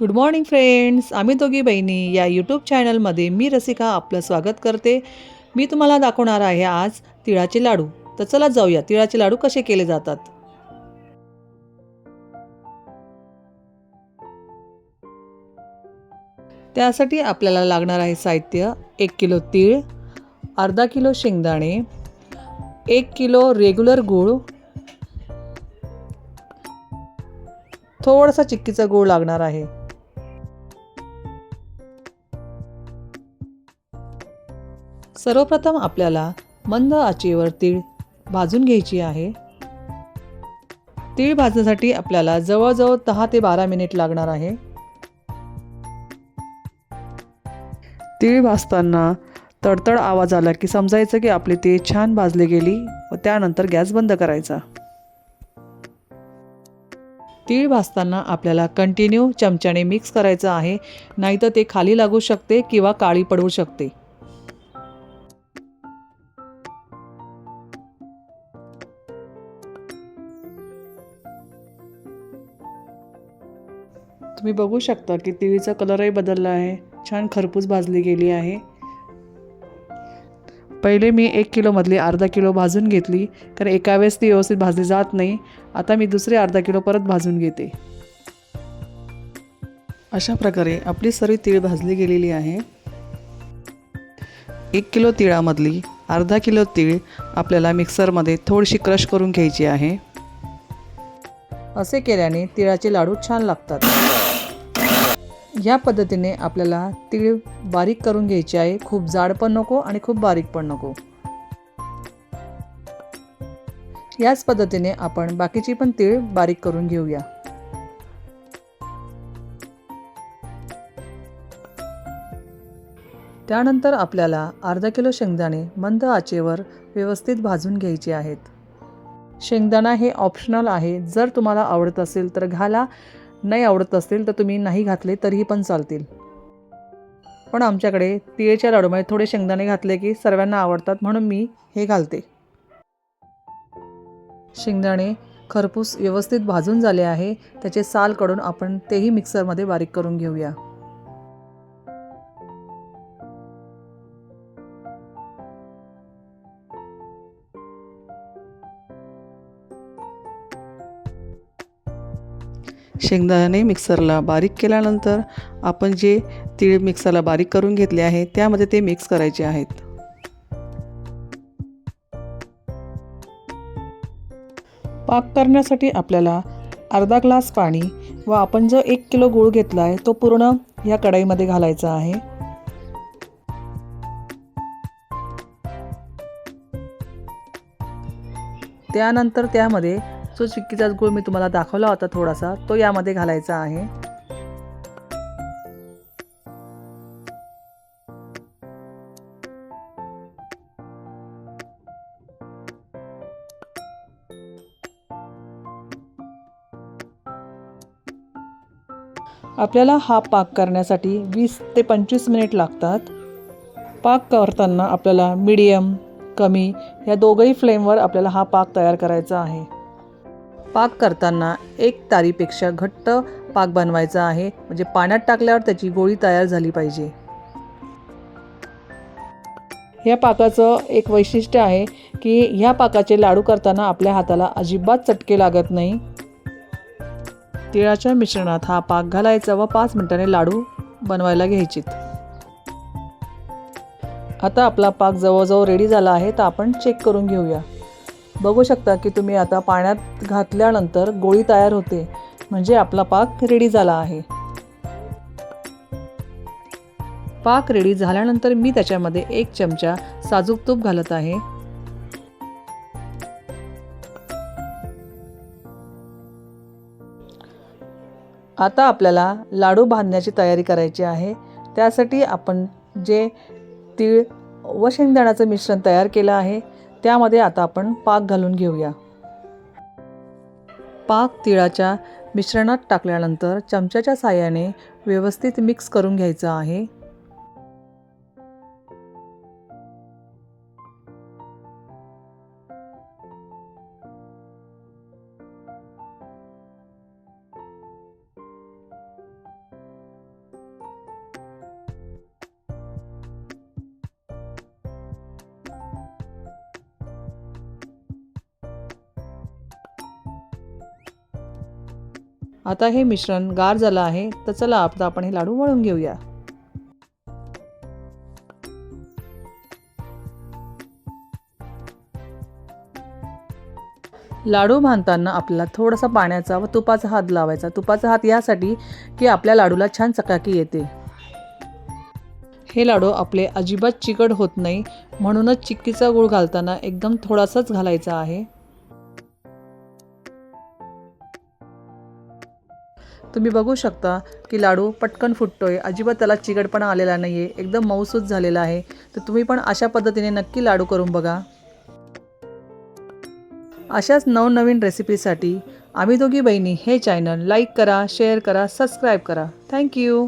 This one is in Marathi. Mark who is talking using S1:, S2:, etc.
S1: गुड मॉर्निंग फ्रेंड्स आम्ही दोघी बहिणी या यूट्यूब चॅनलमध्ये मी रसिका आपलं स्वागत करते. मी तुम्हाला दाखवणार आहे आज तिळाचे लाडू. तर चला जाऊया. तिळाचे लाडू कसे केले जातात? त्यासाठी आपल्याला लागणार आहे साहित्य एक किलो तीळ अर्धा किलो शेंगदाणे एक किलो रेग्युलर गूळ थोडासा चिक्कीचा गूळ लागणार आहे. सर्वप्रथम आपल्याला मंद आचेवर तीळ भाजून घ्यायची आहे. तीळ भाजण्यासाठी आपल्याला जवळजवळ दहा ते बारा मिनिट लागणार आहे. तीळ भाजताना तडतड आवाज आला की समजायचं की आपली तीळ छान भाजली गेली व त्यानंतर गॅस बंद करायचा. तीळ भाजताना आपल्याला कंटिन्यू चमच्याने मिक्स करायचं आहे नाहीतर ते खाली लागू शकते किंवा काळी पडू शकते. तुम्ही बघू शकता की तिळीचा कलरही बदलला आहे. छान खरपूस भाजली गेली आहे. पहिले मी एक किलोमधली अर्धा किलो भाजून घेतली कारण एका वेळेस ती व्यवस्थित भाजली जात नाही. आता मी दुसरी अर्धा किलो परत भाजून घेते. अशा प्रकारे आपली सर्व तीळ भाजली गेलेली आहे. एक किलो तिळामधली अर्धा किलो तीळ आपल्याला मिक्सरमध्ये थोडीशी क्रश करून घ्यायची आहे. असे केल्याने तिळाचे लाडू छान लागतात. ह्या पद्धतीने आपल्याला तीळ बारीक करून घ्यायचे आहे. खूप जाड पण नको आणि खूप बारीक पण नको. याच पद्धतीने आपण बाकीची पण तीळ बारीक करून घेऊया. त्यानंतर आपल्याला अर्धा किलो शेंगदाणे मंद आचेवर व्यवस्थित भाजून घ्यायचे आहेत. शेंगदाणा हे ऑप्शनल आहे. जर तुम्हाला आवडत असेल तर घाला. नाही आवडत असतील तर तुम्ही नाही घातले तरीही पण चालतील. पण आमच्याकडे तिळेच्या लाडूमध्ये थोडे शेंगदाणे घातले की सर्वांना आवडतात म्हणून मी हे घालते. शेंगदाणे खरपूस व्यवस्थित भाजून झाले आहे. त्याचे साल काढून आपण तेही मिक्सरमध्ये बारीक करून घेऊया. शेंगदाणे मिक्सरला बारीक केल्यानंतर आपण जे तीळ मिक्सरला बारीक करून घेतले आहे त्यामध्ये ते मिक्स करायचे आहेत. पाक करण्यासाठी आपल्याला अर्धा ग्लास पाणी व आपण जो एक किलो गूळ घेतला आहे तो पूर्ण या कढईमध्ये घालायचा आहे. त्यानंतर त्यामध्ये जो चिक्कीचा गूळ मी तुम्हाला दाखवला होता थोडासा तो यामध्ये घालायचा आहे. आपल्याला हा पाक करण्यासाठी वीस ते पंचवीस मिनिट लागतात. पाक करताना आपल्याला मीडियम कमी या दोघंही फ्लेमवर आपल्याला हा पाक तयार करायचा आहे. पाक करताना एक तारीपेक्षा घट्ट पाक बनवायचा आहे. म्हणजे पाण्यात टाकल्यावर त्याची गोळी तयार झाली पाहिजे. या पाकाचं एक वैशिष्ट्य आहे की ह्या पाकाचे लाडू करताना आपल्या हाताला अजिबात चटके लागत नाही. तिळाच्या मिश्रणात हा पाक घालायचा व पाच मिनिटांनी लाडू बनवायला घ्यायचेत. आता आपला पाक जवळजवळ रेडी झाला आहे तर आपण चेक करून घेऊया. बघू शकता की तुम्ही आता पाण्यात घातल्यानंतर गोळी तयार होते. म्हणजे आपला पाक रेडी झाला आहे. पाक रेडी झाल्यानंतर मी त्याच्यामध्ये एक चमचा साजूक तूप घालत आहे. आता आपल्याला लाडू बांधण्याची तयारी करायची आहे. त्यासाठी आपण जे तीळ व शेंगदाण्याचं मिश्रण तयार केलं आहे. त्यामध्ये आता आपण पाक घालून घेऊया. पाक तिळाच्या मिश्रणात टाकल्यानंतर चमच्याच्या साह्याने व्यवस्थित मिक्स करून घ्यायचं आहे. आता हे मिश्रण गार झालं आहे तर चला आता आपण हे लाडू वळून घेऊया. लाडू बांधताना आपल्याला थोडासा पाण्याचा व तुपाचा हात लावायचा. तुपाचा हात यासाठी की आपल्या लाडूला छान चकाकी येते. हे लाडू आपले अजिबात चिकट होत नाही म्हणूनच चिक्कीचा गूळ घालताना एकदम थोडासाच घालायचा आहे. तुम्ही बघू शकता की लाडू पटकन फुटतो आहे अजिबात त्याला चिकटपणा आलेला नाही आहे एकदम मऊसूत झालेला आहे. तर तुम्ही पण अशा पद्धतीने नक्की लाडू करून बघा. अशाच नवनवीन रेसिपीसाठी आम्ही दोघी बहिणी हे चॅनल लाईक करा शेअर करा सबस्क्राईब करा. Thank you